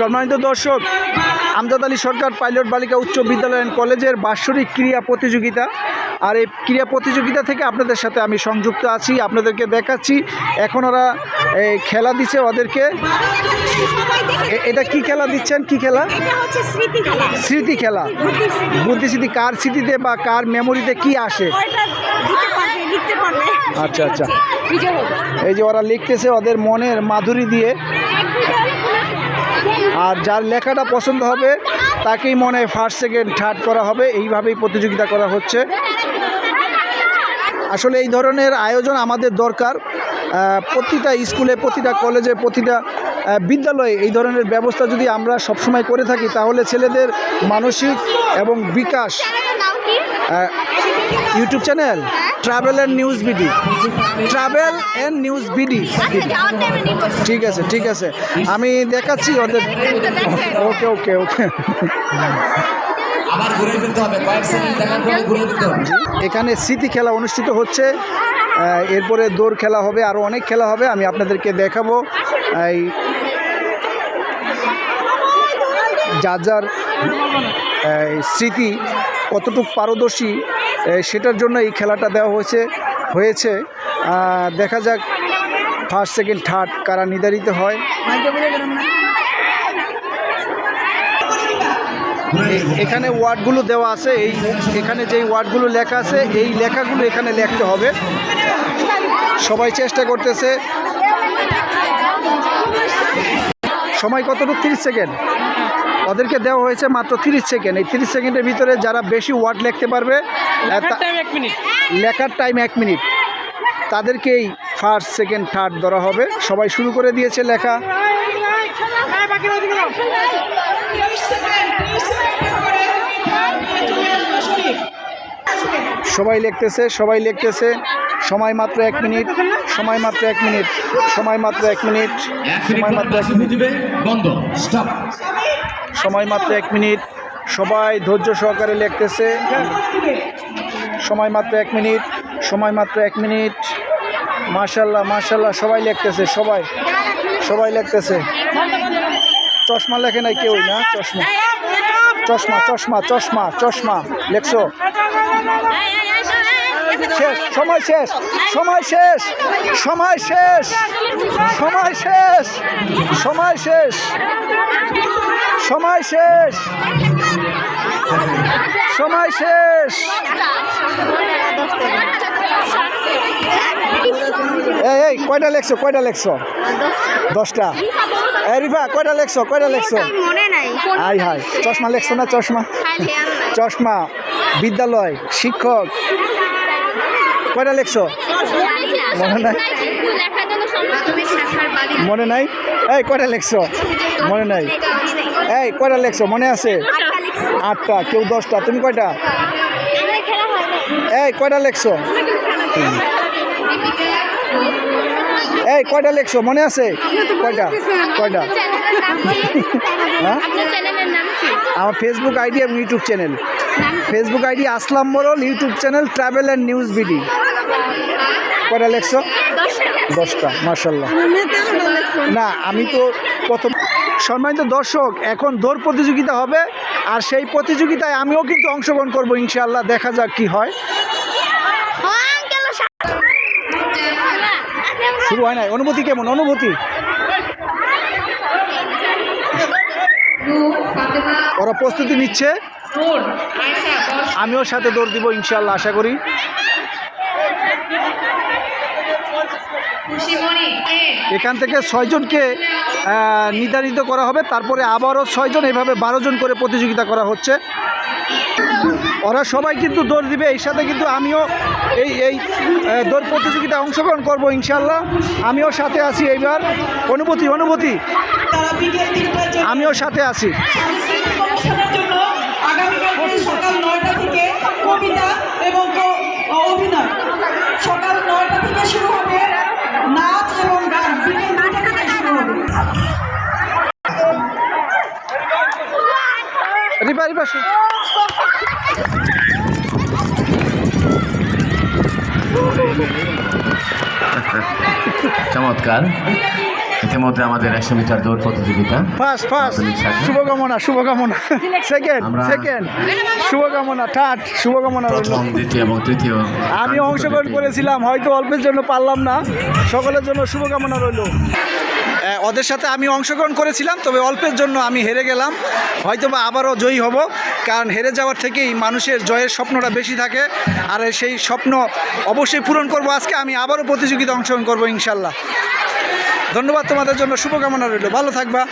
সম্মানিত দর্শক আমজাদ আলী সরকার পাইলট বালিকা উচ্চ বিদ্যালয় অ্যান্ড কলেজের বাৎসরিক ক্রীড়া প্রতিযোগিতা। আর এই ক্রীড়া প্রতিযোগিতা থেকে আপনাদের সাথে আমি সংযুক্ত আছি আপনাদেরকে দেখাচ্ছি। এখন ওরা এই খেলা দিচ্ছে ওদেরকে। এটা কি খেলা দিচ্ছেন? কি খেলা? স্মৃতি খেলা। বুদ্ধি স্মৃতি। কার স্মৃতিতে বা কার মেমোরিতে কি আসে? আচ্ছা, আচ্ছা। এই যে ওরা লিখতেছে ওদের মনের মাধুরী দিয়ে। আর যার লেখাটা পছন্দ হবে, তাকেই মনে হয় ফার্স্ট সেকেন্ড থার্ড করা হবে। এইভাবেই প্রতিযোগিতা করা হচ্ছে। আসলে এই ধরনের আয়োজন আমাদের দরকার। প্রতিটা স্কুলে, প্রতিটা কলেজে, প্রতিটা বিদ্যালয়ে এই ধরনের ব্যবস্থা যদি আমরা সবসময় করে থাকি, তাহলে ছেলেদের মানসিক এবং বিকাশ YouTube channel travel and news BD travel and news BD ঠিক আছে ঠিক আছে। আমি দেখাচ্ছি ওদের ওকে ওকে ওকে। আবার ঘুরে ফিরতে হবে কয়েক সেকেন্ড দেখার পরে ঘুরে ফিরতে হবে। এখানে স্মৃতি খেলা অনুষ্ঠিত হচ্ছে। এরপরে দৌড় খেলা হবে আরও অনেক খেলা হবে আমি আপনাদেরকে দেখাবো। এই যার যার স্মৃতি কতটুকু পারদর্শী সেটার জন্য এই খেলাটা দেওয়া হয়েছে হয়েছে। দেখা যাক ফার্স্ট সেকেন্ড থার্ড কারা নির্ধারিত হয়। এখানে ওয়ার্ডগুলো দেওয়া আছে, এই এখানে যেই ওয়ার্ডগুলো লেখা আছে, এই লেখাগুলো এখানে লিখতে হবে। সবাই চেষ্টা করতেছে। সময় কতটুকু? তিরিশ সেকেন্ড। ওদেরকে দেওয়া হয়েছে মাত্র তিরিশ সেকেন্ড। এই তিরিশ সেকেন্ডের ভিতরে যারা বেশি ওয়ার্ড লিখতে পারবে লেখার টাইম এক মিনিট তাদেরকেই ফার্স্ট সেকেন্ড থার্ড ধরা হবে। সবাই শুরু করে দিয়েছে লেখা। সবাই লিখতেছে সবাই লিখতেছে। সময় মাত্র এক মিনিট সময় মাত্র এক মিনিট সময় মাত্র এক মিনিট সময় মাত্র এক দিবে বন্ধ স্টপ সময় মাত্র এক মিনিট। সবাই ধৈর্য সহকারে লিখতেছে। সময় মাত্র এক মিনিট, সময় মাত্র এক মিনিট। মার্শাল্লাহ মার্শাল্লাহ সবাই লিখতেছে, সবাই। সবাই লিখতেছে। চশমা লেখে নাই কেউ না? চশমা। চশমা চশমা চশমা চশমা, লেখছো? শেষ সময় শেষ সময় শেষ সময় শেষ সময় শেষ সময় শেষ সময় শেষ সময় শেষ। এই এই কয়টা লেখছো কয়টা লেখছো? দশটা। এই রিফা কয়টা লেখছো কয়টা লেখছো? হাই হাই চশমা লেখছো না চশমা? চশমা। বিদ্যালয় শিক্ষক কয়টা লেখছো? মনে নাই? মনে নাই? এই কয়টা লেখছো? মনে নাই? এই কয়টা লেখছো? মনে আছে? আটটা। কেউ দশটা? তুমি কয়টা? এই কয়টা লেখছো? এই কয়টা লেখছো? মনে আছে? কয়টা? কয়টা? হ্যাঁ? আমার ফেসবুক আইডি এবং YouTube channel Facebook ID Aslam Moral YouTube channel travel and news BD কয়টা লেখছো? দশটা মার্শাল্লাহ না আমি তো প্রথম সম্মানিত দর্শক এখন দৌড় প্রতিযোগিতা হবে আর সেই প্রতিযোগিতায় আমিও কিন্তু অংশগ্রহণ করব ইনশাআল্লাহ। দেখা যাক কি হয়। শুরু হয় নাই। অনুভূতি কেমন? অনুভূতি? ওরা প্রস্তুতি নিচ্ছে। আমিও সাথে দৌড় দিব ইনশাল্লাহ আশা করি। এখান থেকে ছয়জনকে নির্ধারিত করা হবে। তারপরে আবারও ছয়জন এভাবে বারো জন করে প্রতিযোগিতা করা হচ্ছে। ওরা সবাই কিন্তু দৌড় দিবে এই সাথে কিন্তু আমিও এই এই দৌড় প্রতিযোগিতায় অংশগ্রহণ করব ইনশাল্লাহ। আমিও সাথে আছি এইবার। অনুভূতি অনুভূতি। আমিও সাথে আছি। রিপা রিপা শু- চমৎকার। ইতিমধ্যে আমাদের একশো মিটার দৌড় প্রতিযোগিতা। First first. শুভকামনা শুভকামনা। সেকেন্ড সেকেন্ড শুভকামনা থার্ড শুভকামনা প্রথম দ্বিতীয় এবং তৃতীয় আমি অংশগ্রহণ করেছিলাম হয়তো অল্পের জন্য পারলাম না। সকলের জন্য শুভকামনা রইল। ওদের সাথে আমি অংশগ্রহণ করেছিলাম, তবে অল্পের জন্য আমি হেরে গেলাম। হয়তো বা আবারও জয়ী হব, কারণ হেরে যাওয়ার থেকেই মানুষের জয়ের স্বপ্নটা বেশি থাকে, আর সেই স্বপ্ন অবশ্যই পূরণ করব আজকে। আমি আবারও প্রতিযোগিতা অংশগ্রহণ করব ইনশাল্লাহ। ধন্যবাদ তোমাদের জন্য, শুভকামনা রইল। ভালো থাকবা।